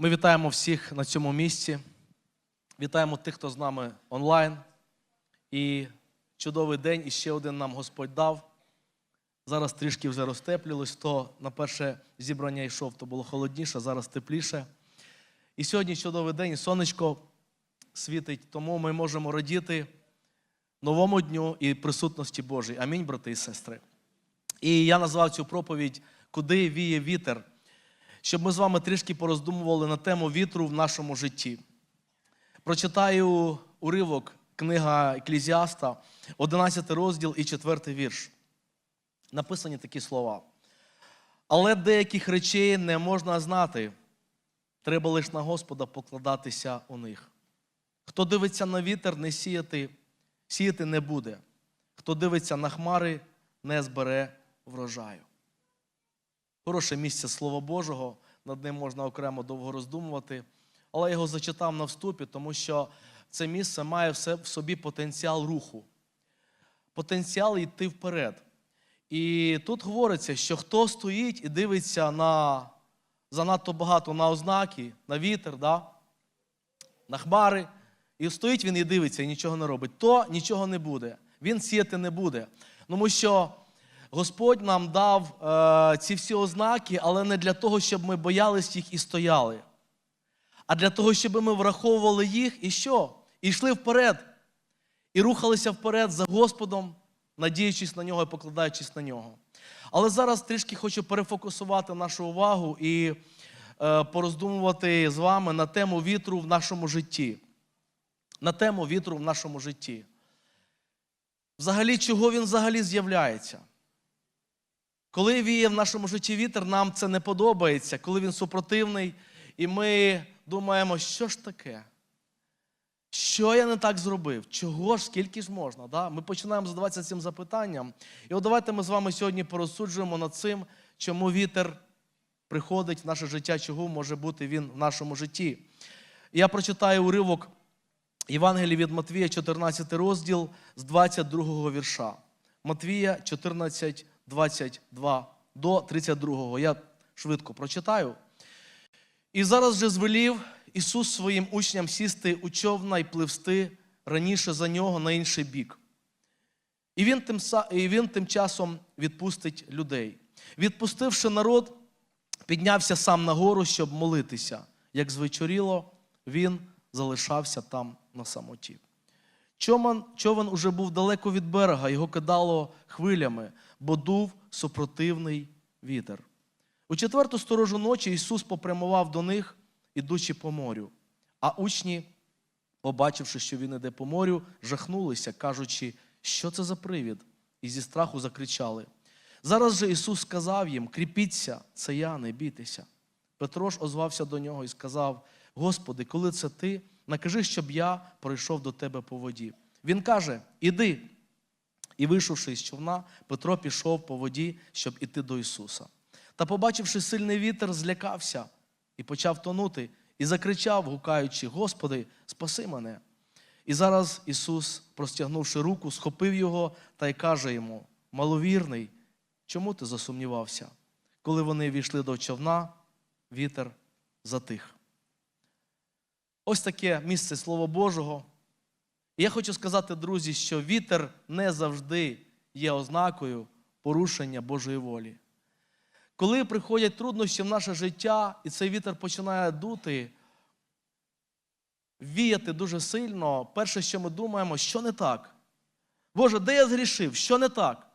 Ми вітаємо всіх на цьому місці. Вітаємо тих, хто з нами онлайн. І чудовий день, і ще один нам Господь дав. Зараз трішки вже розтеплювалось. Хто на перше зібрання йшов, то було холодніше, зараз тепліше. І сьогодні чудовий день, і сонечко світить, тому ми можемо радіти новому дню і присутності Божій. Амінь, брати і сестри. І я назвав цю проповідь Куди віє вітер, щоб ми з вами трішки пороздумували на тему вітру в нашому житті. Прочитаю уривок, книга Еклізіаста, 11 розділ і 4 вірш. Написані такі слова. Але деяких речей не можна знати, треба лише на Господа покладатися у них. Хто дивиться на вітер, не сіяти, сіяти не буде. Хто дивиться на хмари, не збере врожаю. Хороше місце Слова Божого, над ним можна окремо довго роздумувати, але я його зачитав на вступі, тому що це місце має все в собі потенціал руху, потенціал йти вперед. І тут говориться, що хто стоїть і дивиться на занадто багато на ознаки, на вітер, да? на хмари, і стоїть він і дивиться, і нічого не робить, то нічого не буде. Він сіяти не буде. Тому що Господь нам дав е, ці всі ознаки, але не для того, щоб ми боялись їх і стояли, а для того, щоб ми враховували їх і що? І йшли вперед. І рухалися вперед за Господом, надіючись на нього і покладаючись на нього. Але зараз трішки хочу перефокусувати нашу увагу і е, пороздумувати з вами на тему вітру в нашому житті. На тему вітру в нашому житті. Взагалі, чого він взагалі з'являється? Коли віє в нашому житті вітер, нам це не подобається, коли він супротивний, і ми думаємо, що ж таке? Що я не так зробив? Чого ж, скільки ж можна? Да? Ми починаємо задаватися цим запитанням. І от давайте ми з вами сьогодні порозсуджуємо над цим, чому вітер приходить в наше життя, чого може бути він в нашому житті. Я прочитаю уривок Євангелії від Матвія, 14 розділ з 22 вірша. Матвія 14, 22 до 32. Я швидко прочитаю. І зараз же звелів Ісус своїм учням сісти у човна і пливсти раніше за нього на інший бік. І він тим, і він тим часом відпустить людей. Відпустивши народ, піднявся сам на гору, щоб молитися. Як звечоріло, він залишався там на самоті. Човен, човен уже був далеко від берега, його кидало хвилями, бо дув супротивний вітер. У четверту сторожу ночі Ісус попрямував до них, ідучи по морю. А учні, побачивши, що він іде по морю, жахнулися, кажучи, що це за привід, і зі страху закричали. Зараз же Ісус сказав їм: кріпіться, це я, не бійтеся. Петро ж озвався до нього і сказав: Господи, коли це ти, накажи, щоб я пройшов до тебе по воді. Він каже: Іди. І вийшовши із човна, Петро пішов по воді, щоб іти до Ісуса. Та, побачивши сильний вітер, злякався і почав тонути, і закричав, гукаючи: Господи, спаси мене. І зараз Ісус, простягнувши руку, схопив його та й каже йому: Маловірний, чому ти засумнівався? Коли вони війшли до човна, вітер затих. Ось таке місце Слова Божого. І я хочу сказати, друзі, що вітер не завжди є ознакою порушення Божої волі. Коли приходять труднощі в наше життя, і цей вітер починає дути, віяти дуже сильно, перше, що ми думаємо, що не так. Боже, де я згрішив? Що не так?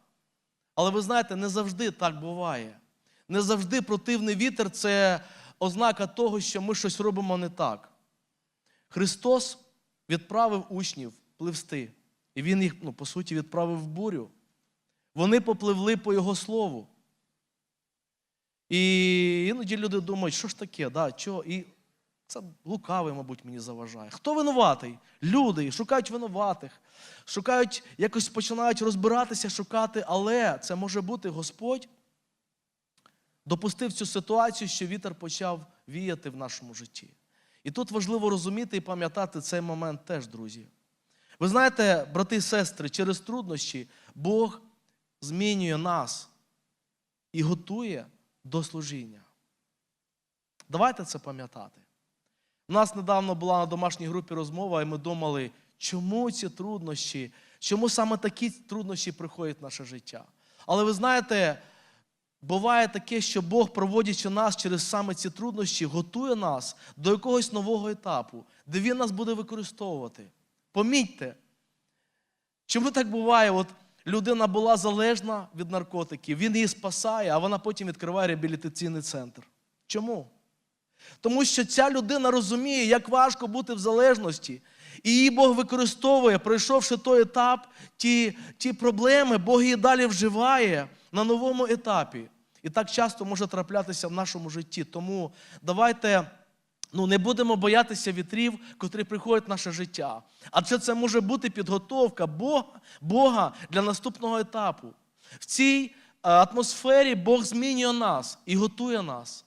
Але ви знаєте, не завжди так буває. Не завжди противний вітер це ознака того, що ми щось робимо не так. Христос відправив учнів пливсти, і Він їх, ну, по суті, відправив в бурю. Вони попливли по Його слову. І іноді люди думають, що ж таке, да, чого? І це лукавий, мабуть, мені заважає. Хто винуватий? Люди шукають винуватих, шукають, якось починають розбиратися, шукати, але це може бути Господь допустив цю ситуацію, що вітер почав віяти в нашому житті. І тут важливо розуміти і пам'ятати цей момент теж, друзі. Ви знаєте, брати і сестри, через труднощі Бог змінює нас і готує до служіння. Давайте це пам'ятати. У нас недавно була на домашній групі розмова, і ми думали, чому ці труднощі, чому саме такі труднощі приходять в наше життя. Але ви знаєте, буває таке, що Бог, проводячи нас через саме ці труднощі, готує нас до якогось нового етапу, де Він нас буде використовувати. Помітьте, чому так буває? От людина була залежна від наркотиків, він її спасає, а вона потім відкриває реабілітаційний центр. Чому? Тому що ця людина розуміє, як важко бути в залежності. І її Бог використовує, пройшовши той етап, ті, ті проблеми, Бог її далі вживає на новому етапі. І так часто може траплятися в нашому житті. Тому давайте ну, не будемо боятися вітрів, котрі приходять в наше життя. Адже це може бути підготовка Бога, Бога для наступного етапу. В цій е, атмосфері Бог змінює нас і готує нас.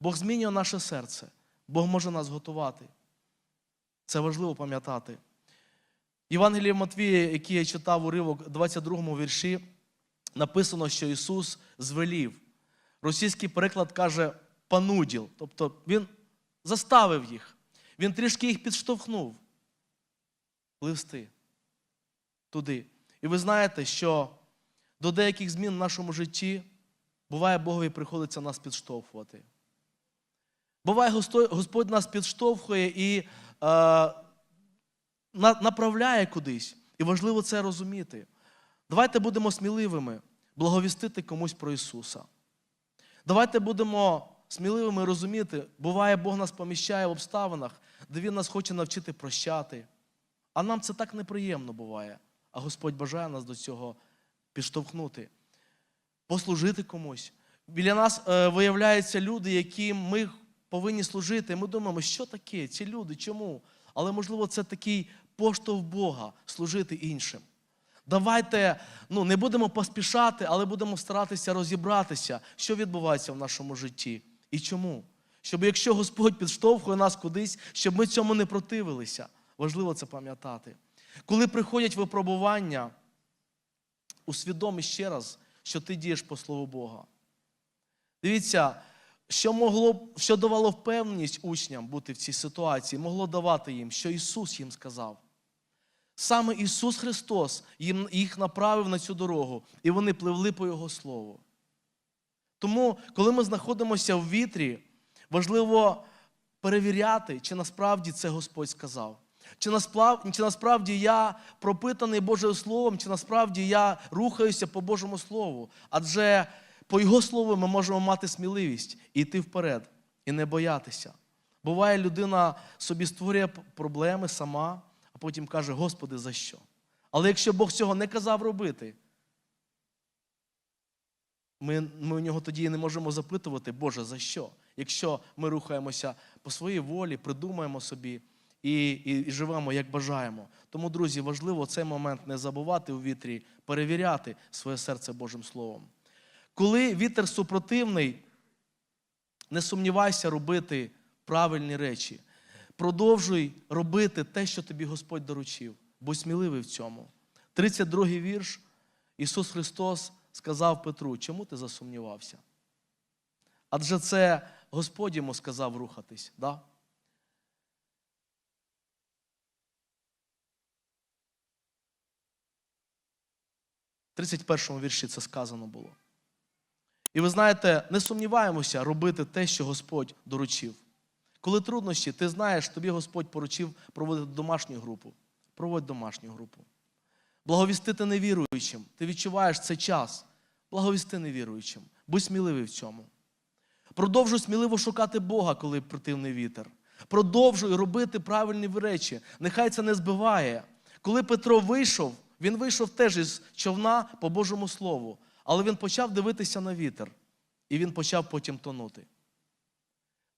Бог змінює наше серце. Бог може нас готувати. Це важливо пам'ятати. Євангеліє Матвія, який я читав уривок, 22 вірші, написано, що Ісус звелів. Російський переклад каже пануділ. Тобто Він заставив їх. Він трішки їх підштовхнув. Пливсти туди. І ви знаєте, що до деяких змін в нашому житті буває Богові приходиться нас підштовхувати. Буває, Господь нас підштовхує і е, направляє кудись. І важливо це розуміти. Давайте будемо сміливими благовістити комусь про Ісуса. Давайте будемо сміливими розуміти, буває, Бог нас поміщає в обставинах, де Він нас хоче навчити прощати. А нам це так неприємно буває. А Господь бажає нас до цього підштовхнути, послужити комусь. Біля нас е, виявляються люди, яким ми повинні служити. Ми думаємо, що таке? Ці люди, чому? Але можливо, це такий поштовх Бога служити іншим. Давайте ну, не будемо поспішати, але будемо старатися розібратися, що відбувається в нашому житті і чому. Щоб якщо Господь підштовхує нас кудись, щоб ми цьому не противилися. Важливо це пам'ятати. Коли приходять випробування, усвідомі ще раз, що ти дієш по слову Бога. Дивіться, що могло, що давало впевненість учням бути в цій ситуації, могло давати їм, що Ісус їм сказав. Саме Ісус Христос їм, їх направив на цю дорогу, і вони пливли по Його Слову. Тому, коли ми знаходимося в вітрі, важливо перевіряти, чи насправді це Господь сказав. Чи насправді, чи насправді я пропитаний Божим Словом, чи насправді я рухаюся по Божому Слову. Адже по Його Слову ми можемо мати сміливість і йти вперед, і не боятися. Буває, людина собі створює проблеми сама, а потім каже, Господи, за що? Але якщо Бог цього не казав робити, ми, ми у нього тоді не можемо запитувати, Боже, за що? Якщо ми рухаємося по своїй волі, придумаємо собі і, і, і живемо, як бажаємо. Тому, друзі, важливо цей момент не забувати у вітрі, перевіряти своє серце Божим Словом. Коли вітер супротивний, не сумнівайся робити правильні речі. Продовжуй робити те, що тобі Господь доручив. Будь сміливий в цьому. 32-й вірш. Ісус Христос сказав Петру, чому ти засумнівався? Адже це Господь йому сказав рухатись. Да? В 31 вірші це сказано було. І ви знаєте, не сумніваємося робити те, що Господь доручив. Коли труднощі, ти знаєш, тобі Господь поручив проводити домашню групу. Проводь домашню групу. Благовістити невіруючим. Ти відчуваєш цей час. Благовісти невіруючим. Будь сміливий в цьому. Продовжуй сміливо шукати Бога, коли противний вітер. Продовжуй робити правильні речі. Нехай це не збиває. Коли Петро вийшов, він вийшов теж із човна по Божому Слову, але він почав дивитися на вітер, і він почав потім тонути.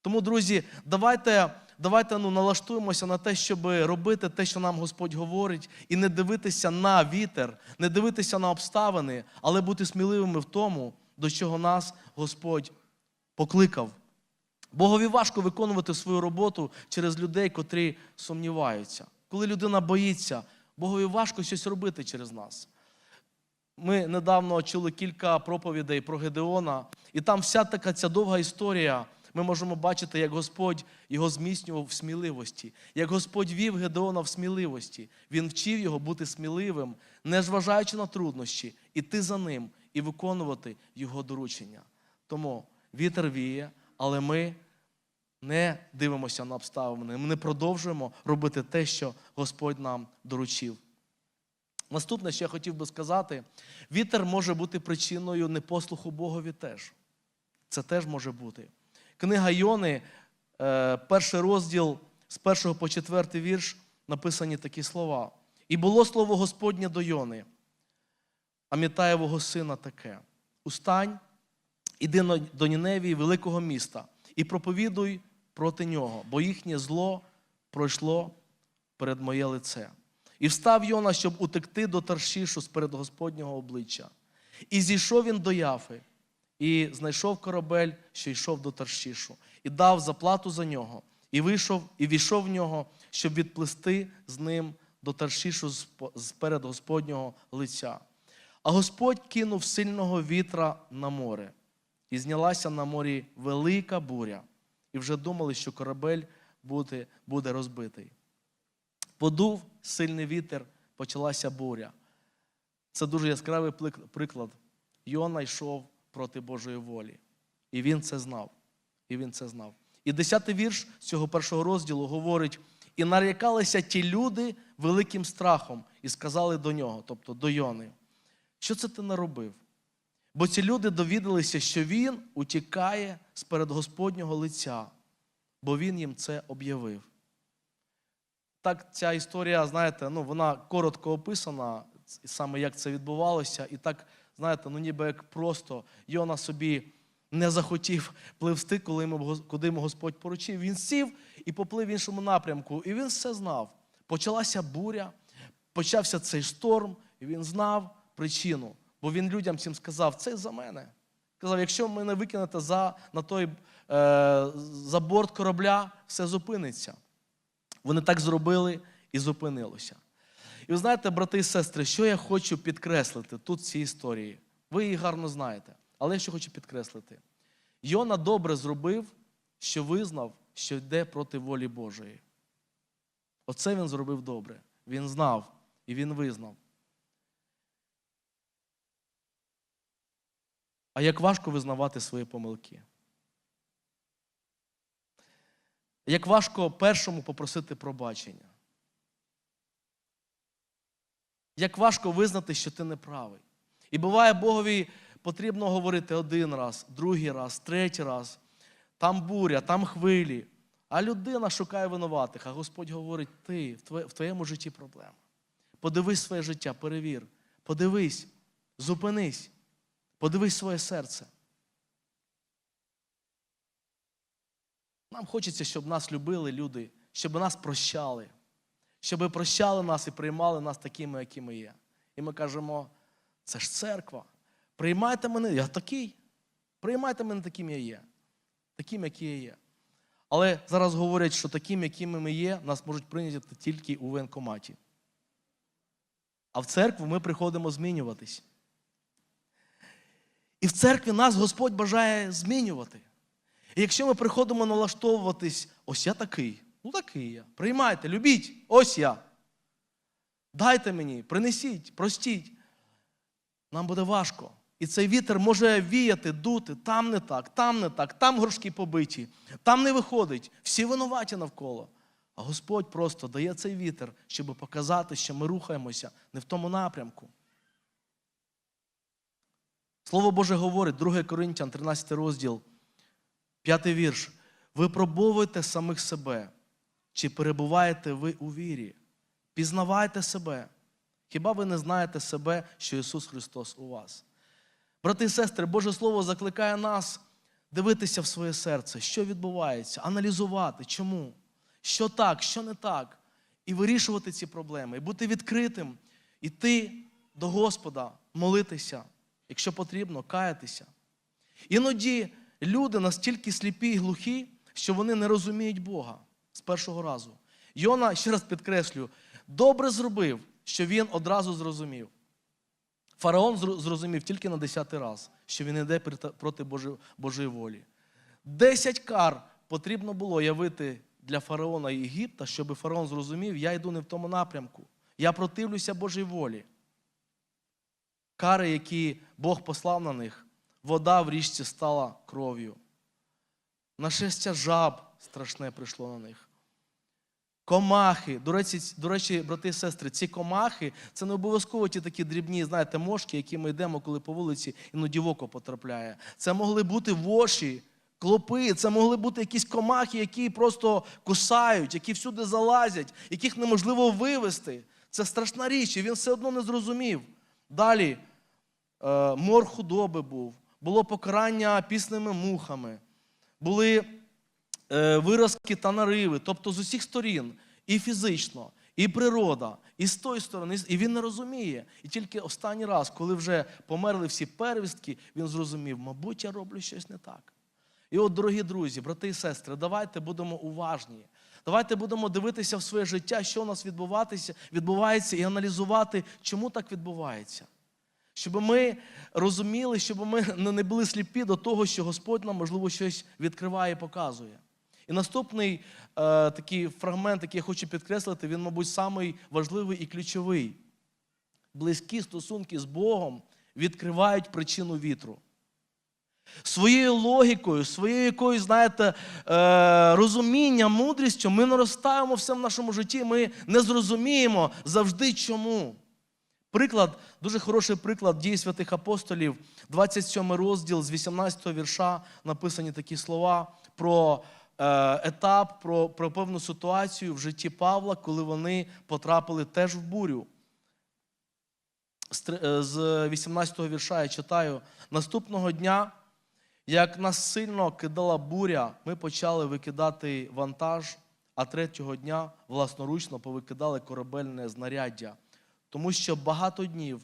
Тому, друзі, давайте, давайте ну, налаштуємося на те, щоб робити те, що нам Господь говорить, і не дивитися на вітер, не дивитися на обставини, але бути сміливими в тому, до чого нас Господь покликав. Богові важко виконувати свою роботу через людей, котрі сумніваються. Коли людина боїться, Богові важко щось робити через нас. Ми недавно чули кілька проповідей про Гедеона, і там вся така ця довга історія ми можемо бачити, як Господь його зміцнював в сміливості, як Господь вів Гедеона в сміливості. Він вчив його бути сміливим, не зважаючи на труднощі, іти за ним і виконувати його доручення. Тому вітер віє, але ми не дивимося на обставини. Ми не продовжуємо робити те, що Господь нам доручив. Наступне, що я хотів би сказати, вітер може бути причиною непослуху Богові теж. Це теж може бути. Книга Йони, е, перший розділ з першого по четвертий вірш, написані такі слова. І було слово Господнє до Йони, Амітаєвого сина таке: Устань, іди до Ніневії, великого міста, і проповідуй проти нього, бо їхнє зло пройшло перед моє лице. І встав Йона, щоб утекти до Таршішу з перед Господнього обличчя. І зійшов він до Яфи, і знайшов корабель, що йшов до Таршішу, і дав заплату за нього, і вийшов, і війшов в нього, щоб відплисти з ним до Таршішу з перед Господнього лиця. А Господь кинув сильного вітра на море, і знялася на морі велика буря, і вже думали, що корабель буде, буде розбитий. Подув сильний вітер, почалася буря. Це дуже яскравий приклад. Йона йшов проти Божої волі. І він це знав. І він це знав. І десятий вірш цього першого розділу говорить: і нарікалися ті люди великим страхом, і сказали до нього, тобто до Йони, що це ти наробив? Бо ці люди довідалися, що він утікає з перед Господнього лиця, бо він їм це об'явив. Так, ця історія, знаєте, ну, вона коротко описана, саме як це відбувалося, і так, знаєте, ну ніби як просто Йона собі не захотів пливсти, коли йому, куди йому Господь поручив. Він сів і поплив в іншому напрямку, і він все знав. Почалася буря, почався цей шторм, і він знав причину. Бо він людям всім сказав, це за мене. Казав, якщо мене викинете за, на той, е, за борт корабля, все зупиниться. Вони так зробили і зупинилося. І ви знаєте, брати і сестри, що я хочу підкреслити тут в цій історії. Ви її гарно знаєте, але я що хочу підкреслити. Йона добре зробив, що визнав, що йде проти волі Божої. Оце він зробив добре. Він знав і він визнав. А як важко визнавати свої помилки? Як важко першому попросити пробачення? Як важко визнати, що ти не правий. І буває, Богові потрібно говорити один раз, другий раз, третій раз. Там буря, там хвилі. А людина шукає винуватих, а Господь говорить: ти в твоєму житті проблема. Подивись своє життя, перевір. Подивись, зупинись, подивись своє серце. Нам хочеться, щоб нас любили люди, щоб нас прощали, щоб прощали нас і приймали нас такими, які ми є. І ми кажемо, це ж церква. Приймайте мене, я такий. Приймайте мене таким, я є. Таким, який я є. Але зараз говорять, що таким, якими ми є, нас можуть прийняти тільки у воєнкоматі. А в церкву ми приходимо змінюватись. І в церкві нас Господь бажає змінювати. І якщо ми приходимо налаштовуватись, ось я такий, ну такий я. Приймайте, любіть, ось я. Дайте мені, принесіть, простіть. Нам буде важко. І цей вітер може віяти, дути, там не так, там не так, там горшки побиті, там не виходить. Всі винуваті навколо. А Господь просто дає цей вітер, щоб показати, що ми рухаємося не в тому напрямку. Слово Боже говорить, 2 Коринтян, 13 розділ, 5 вірш. Випробовуйте самих себе, чи перебуваєте ви у вірі. Пізнавайте себе. Хіба ви не знаєте себе, що Ісус Христос у вас? Брати і сестри, Боже Слово закликає нас дивитися в своє серце, що відбувається, аналізувати, чому, що так, що не так, і вирішувати ці проблеми, і бути відкритим, іти до Господа, молитися, якщо потрібно, каятися. Іноді люди настільки сліпі і глухі, що вони не розуміють Бога з першого разу. Йона, ще раз підкреслю, добре зробив, що він одразу зрозумів. Фараон зрозумів тільки на десятий раз, що він йде проти- Божої волі. Десять кар потрібно було явити для фараона Єгипта, щоб фараон зрозумів, я йду не в тому напрямку. Я противлюся Божій волі. Кари, які Бог послав на них, вода в річці стала кров'ю. Нашестя жаб страшне прийшло на них. Комахи. До речі, до речі, брати і сестри, ці комахи це не обов'язково ті такі дрібні, знаєте, мошки, які ми йдемо, коли по вулиці іноді в око потрапляє. Це могли бути воші, клопи, це могли бути якісь комахи, які просто кусають, які всюди залазять, яких неможливо вивести. Це страшна річ, і він все одно не зрозумів. Далі е, мор худоби був, було покарання пісними мухами, були виразки та нариви, тобто з усіх сторін, і фізично, і природа, і з тої сторони, і він не розуміє. І тільки останній раз, коли вже померли всі первістки, він зрозумів, мабуть, я роблю щось не так. І от, дорогі друзі, брати і сестри, давайте будемо уважні. Давайте будемо дивитися в своє життя, що у нас відбуватися, відбувається, і аналізувати, чому так відбувається. Щоб ми розуміли, щоб ми не були сліпі до того, що Господь нам, можливо, щось відкриває і показує. І наступний е, такий фрагмент, який я хочу підкреслити, він, мабуть, самий важливий і ключовий. Близькі стосунки з Богом відкривають причину вітру. Своєю логікою, своєю якоюсь, знаєте, е, розумінням, мудрістю ми наростаємо все в нашому житті, ми не зрозуміємо завжди чому. Приклад, дуже хороший приклад дій святих апостолів, 27 розділ з 18 вірша написані такі слова про етап, про, про певну ситуацію в житті Павла, коли вони потрапили теж в бурю. Е, З 18 вірша я читаю: наступного дня, як нас сильно кидала буря, ми почали викидати вантаж, а третього дня власноручно повикидали корабельне знаряддя, тому що багато днів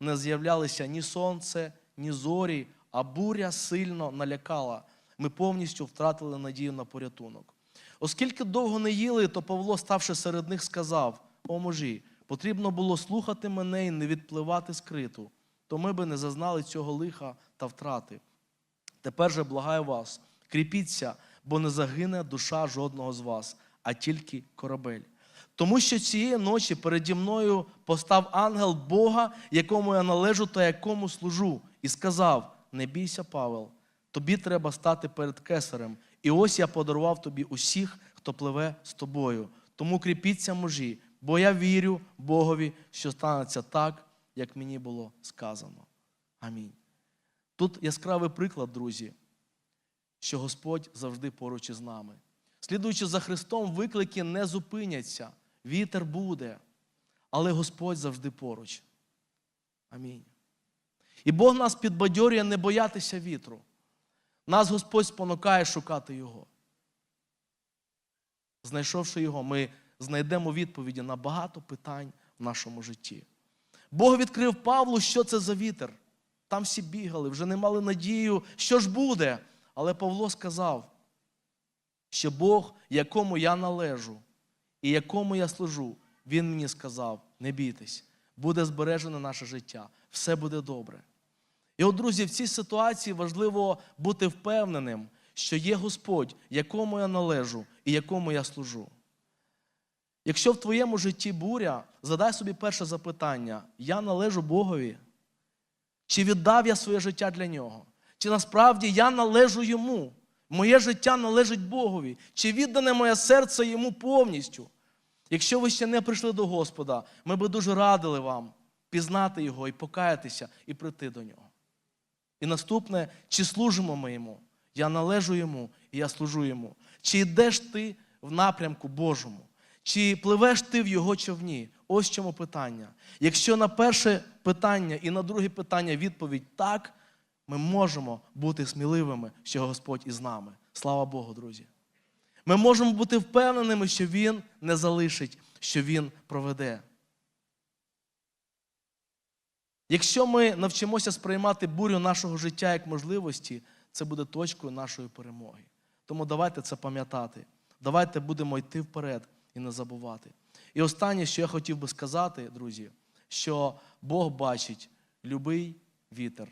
не з'являлися ні сонце, ні зорі, а буря сильно налякала. Ми повністю втратили надію на порятунок. Оскільки довго не їли, то Павло, ставши серед них, сказав: О мужі, потрібно було слухати мене і не відпливати скриту, то ми би не зазнали цього лиха та втрати. Тепер же благаю вас, кріпіться, бо не загине душа жодного з вас, а тільки корабель. Тому що цієї ночі переді мною постав ангел Бога, якому я належу та якому служу, і сказав: Не бійся, Павел, тобі треба стати перед кесарем. І ось я подарував тобі усіх, хто пливе з тобою. Тому кріпіться мужі, бо я вірю Богові, що станеться так, як мені було сказано. Амінь. Тут яскравий приклад, друзі, що Господь завжди поруч із нами. Слідуючи за Христом, виклики не зупиняться, вітер буде, але Господь завжди поруч. Амінь. І Бог нас підбадьорює не боятися вітру. Нас Господь спонукає шукати Його. Знайшовши його, ми знайдемо відповіді на багато питань в нашому житті. Бог відкрив Павлу, що це за вітер. Там всі бігали, вже не мали надію, що ж буде. Але Павло сказав, що Бог, якому я належу і якому я служу, Він мені сказав: не бійтесь, буде збережене наше життя, все буде добре. І от, друзі, в цій ситуації важливо бути впевненим, що є Господь, якому я належу і якому я служу. Якщо в твоєму житті буря, задай собі перше запитання: я належу Богові? Чи віддав я своє життя для нього? Чи насправді я належу йому? Моє життя належить Богові? Чи віддане моє серце йому повністю? Якщо ви ще не прийшли до Господа, ми би дуже радили вам пізнати Його і покаятися і прийти до нього. І наступне, чи служимо ми йому? Я належу йому і я служу йому. Чи йдеш ти в напрямку Божому? Чи пливеш ти в його човні? Ось чому питання. Якщо на перше питання і на друге питання відповідь так, ми можемо бути сміливими, що Господь із нами. Слава Богу, друзі. Ми можемо бути впевненими, що Він не залишить, що Він проведе. Якщо ми навчимося сприймати бурю нашого життя як можливості, це буде точкою нашої перемоги. Тому давайте це пам'ятати. Давайте будемо йти вперед і не забувати. І останнє, що я хотів би сказати, друзі, що Бог бачить любий вітер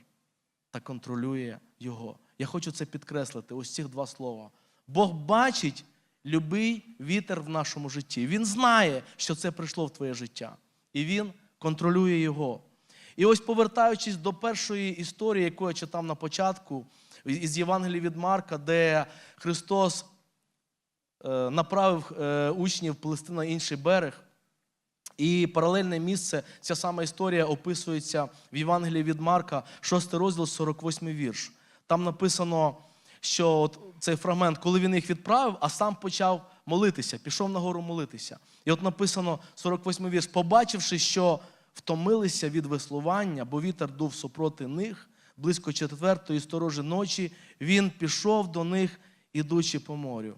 та контролює його. Я хочу це підкреслити, ось ці два слова. Бог бачить любий вітер в нашому житті. Він знає, що це прийшло в твоє життя. І він контролює його. І ось повертаючись до першої історії, яку я читав на початку, із Євангелії від Марка, де Христос е, направив е, учнів плести на інший берег. І паралельне місце, ця сама історія описується в Євангелії від Марка, 6 розділ, 48 вірш. Там написано, що от цей фрагмент, коли він їх відправив, а сам почав молитися, пішов на гору молитися. І от написано 48 вірш, побачивши, що втомилися від веслування, бо вітер дув супроти них, близько четвертої сторожі ночі, він пішов до них, ідучи по морю.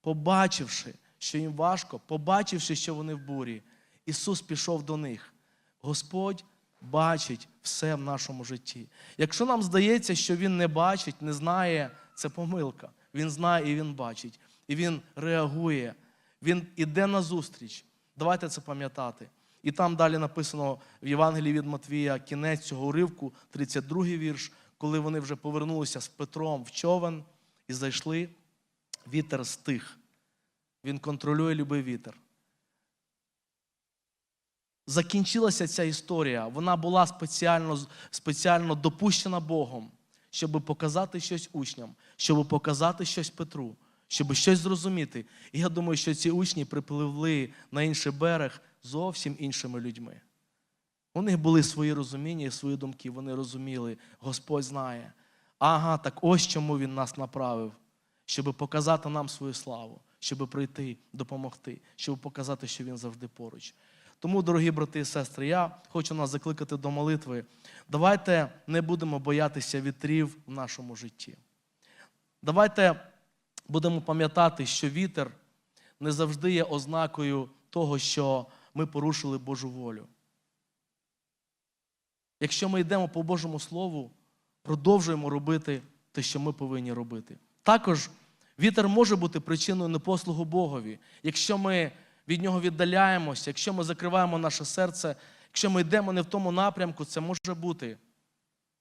Побачивши, що їм важко, побачивши, що вони в бурі, Ісус пішов до них. Господь бачить все в нашому житті. Якщо нам здається, що Він не бачить, не знає, це помилка. Він знає і Він бачить. І Він реагує, Він іде на зустріч. Давайте це пам'ятати. І там далі написано в Євангелії від Матвія кінець цього уривку, 32 вірш, коли вони вже повернулися з Петром в човен і зайшли, вітер стих. Він контролює любий вітер. Закінчилася ця історія. Вона була спеціально, спеціально допущена Богом, щоб показати щось учням, щоб показати щось Петру, щоб щось зрозуміти. І я думаю, що ці учні припливли на інший берег зовсім іншими людьми. У них були свої розуміння і свої думки. Вони розуміли, Господь знає. Ага, так ось чому Він нас направив, щоб показати нам свою славу, щоб прийти, допомогти, щоб показати, що Він завжди поруч. Тому, дорогі брати і сестри, я хочу нас закликати до молитви. Давайте не будемо боятися вітрів в нашому житті. Давайте будемо пам'ятати, що вітер не завжди є ознакою того, що ми порушили Божу волю. Якщо ми йдемо по Божому Слову, продовжуємо робити те, що ми повинні робити. Також вітер може бути причиною непослугу Богові. Якщо ми від нього віддаляємося, якщо ми закриваємо наше серце, якщо ми йдемо не в тому напрямку, це може бути.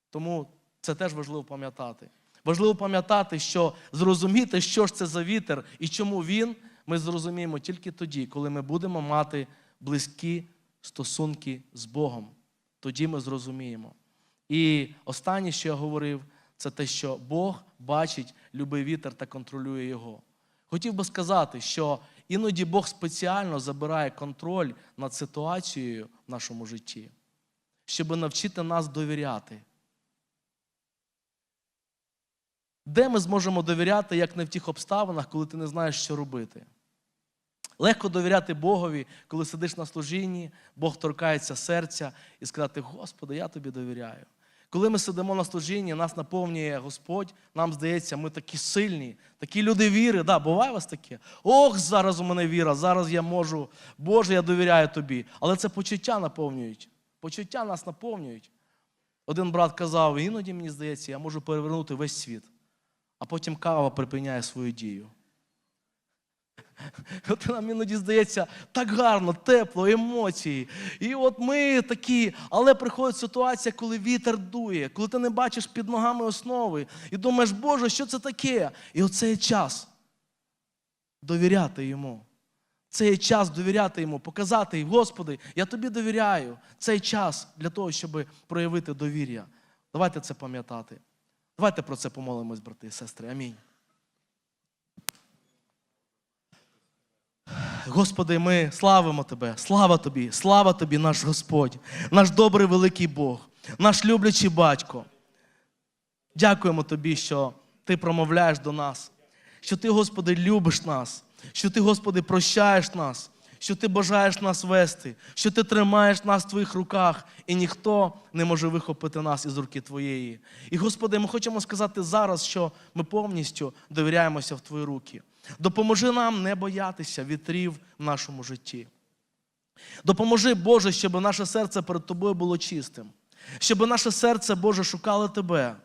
Тому це теж важливо пам'ятати. Важливо пам'ятати, що зрозуміти, що ж це за вітер і чому він, ми зрозуміємо тільки тоді, коли ми будемо мати близькі стосунки з Богом. Тоді ми зрозуміємо. І останнє, що я говорив, це те, що Бог бачить любий вітер та контролює його. Хотів би сказати, що іноді Бог спеціально забирає контроль над ситуацією в нашому житті, щоб навчити нас довіряти. Де ми зможемо довіряти, як не в тих обставинах, коли ти не знаєш, що робити? Легко довіряти Богові, коли сидиш на служінні, Бог торкається серця і сказати, Господи, я тобі довіряю. Коли ми сидимо на служінні, нас наповнює Господь, нам здається, ми такі сильні, такі люди віри. Да, буває у вас таке? Ох, зараз у мене віра, зараз я можу, Боже, я довіряю тобі. Але це почуття наповнюють. Почуття нас наповнюють. Один брат казав, іноді мені здається, я можу перевернути весь світ, а потім кава припиняє свою дію. От нам іноді здається так гарно, тепло, емоції. І от ми такі, але приходить ситуація, коли вітер дує, коли ти не бачиш під ногами основи і думаєш, Боже, що це таке? І оце час довіряти йому. Це є час довіряти йому, показати, Господи, я тобі довіряю. Цей час для того, щоб проявити довір'я. Давайте це пам'ятати. Давайте про це помолимось, брати і сестри. Амінь. Господи, ми славимо Тебе, слава Тобі, слава Тобі, наш Господь, наш добрий великий Бог, наш люблячий батько. Дякуємо Тобі, що Ти промовляєш до нас, що Ти, Господи, любиш нас, що Ти, Господи, прощаєш нас, що Ти бажаєш нас вести, що Ти тримаєш нас в Твоїх руках, і ніхто не може вихопити нас із руки Твоєї. І, Господи, ми хочемо сказати зараз, що ми повністю довіряємося в Твої руки. Допоможи нам не боятися вітрів в нашому житті. Допоможи, Боже, щоб наше серце перед Тобою було чистим, щоб наше серце, Боже, шукало Тебе.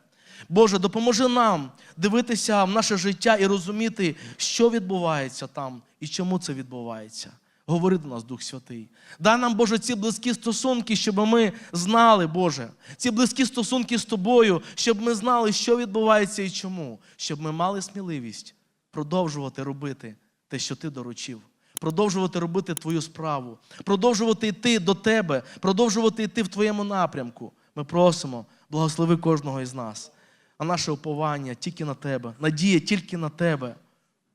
Боже, допоможи нам дивитися в наше життя і розуміти, що відбувається там і чому це відбувається. Говори до нас, Дух Святий. Дай нам, Боже, ці близькі стосунки, щоб ми знали, Боже, ці близькі стосунки з тобою, щоб ми знали, що відбувається і чому, щоб ми мали сміливість продовжувати робити те, що ти доручив, продовжувати робити твою справу, продовжувати йти до тебе, продовжувати йти в твоєму напрямку. Ми просимо, благослови кожного із нас. А наше уповання тільки на тебе, надія тільки на тебе.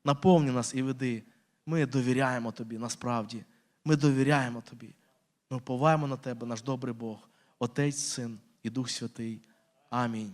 Наповни нас і веди. Ми довіряємо тобі насправді. Ми довіряємо тобі. Ми уповаємо на тебе, наш добрий Бог, Отець, Син і Дух Святий. Амінь.